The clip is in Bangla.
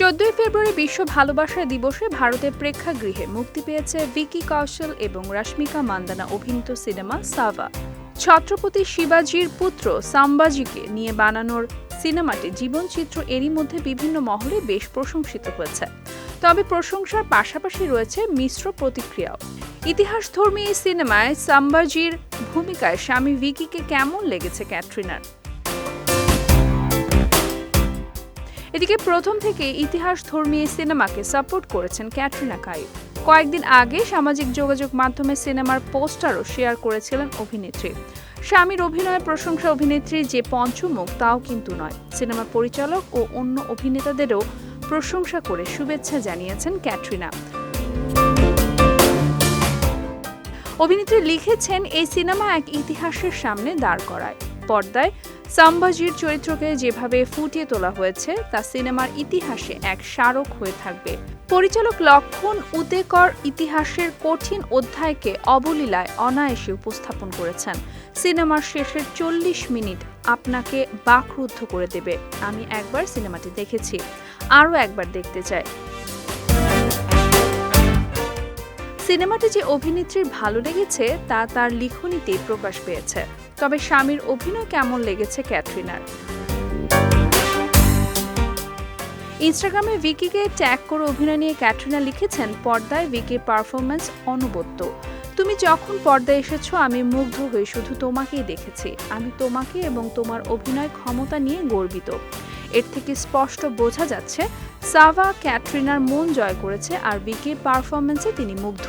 চোদ্দই ফেব্রুয়ারি বিশ্ব ভালোবাসা দিবসে ভারতের প্রেক্ষাগৃহে মুক্তি পেয়েছে ভিকি কৌশল এবং রশ্মিকা মান্দানা অভিনীত সিনেমা সাভা। ছত্রপতি শিবাজির পুত্র সাম্বাজিকে নিয়ে বানানোর সিনেমাটি জীবনচিত্র এরই মধ্যে বিভিন্ন মহলে বেশ প্রশংসিত হয়েছে। তবে প্রশংসার পাশাপাশি রয়েছে মিশ্র প্রতিক্রিয়াও। ইতিহাসধর্মী এই সিনেমায় সাম্বাজির ভূমিকায় স্বামী ভিকিকে কেমন লেগেছে ক্যাটরিনার? এদিকে প্রথম থেকে ইতিহাস ধর্মী সিনেমাকে সাপোর্ট করেছেন ক্যাটরিনা কাইফ। কয়েকদিন আগে সামাজিক যোগাযোগ মাধ্যমে সিনেমার পোস্টারও শেয়ার করেছিলেন অভিনেত্রী। স্বামীর অভিনয়ের প্রশংসা অভিনেত্রীর যে পঞ্চমুখ, তাও কিন্তু নয়। সিনেমার পরিচালক ও অন্য অভিনেতাদেরও প্রশংসা করে শুভেচ্ছা জানিয়েছেন ক্যাটরিনা। অভিনেত্রী লিখেছেন, এই সিনেমা এক ইতিহাসের সামনে দাঁড় করায়। পর্দায় সাম্বাজির চরিত্রকে যেভাবে ফুটিয়ে তোলা হয়েছে, তা সিনেমার ইতিহাসে এক স্মারক হয়ে থাকবে। পরিচালক লক্ষণ উদেকর ইতিহাসের কঠিন অধ্যায়কে অবলীলায় অনায়াসে উপস্থাপন করেছেন। সিনেমার শেষের চল্লিশ মিনিট আপনাকে বাকরুদ্ধ করে দেবে। আমি একবার সিনেমাটি দেখেছি। আরও একবার দেখতে চাই। সিনেমাটি যে অভিনেত্রীর ভালো লেগেছে, তা তার লিখনীতেই প্রকাশ পেয়েছে। তবে স্বামীর অভিনয় কেমন লেগেছে ক্যাটরিনার? ইনস্টাগ্রামে ভিকিকে ট্যাগ করে অভিনয় নিয়ে ক্যাটরিনা লিখেছেন, পর্দায় ভিকির পারফরমেন্স অনবদ্য। তুমি যখন পর্দায় এসেছ, আমি মুগ্ধ হয়ে শুধু তোমাকেই দেখেছি। আমি তোমাকে এবং তোমার অভিনয় ক্ষমতা নিয়ে গর্বিত। এর থেকে স্পষ্ট বোঝা যাচ্ছে, সাভা ক্যাটরিনার মন জয় করেছে আর ভিকির পারফরমেন্সে তিনি মুগ্ধ।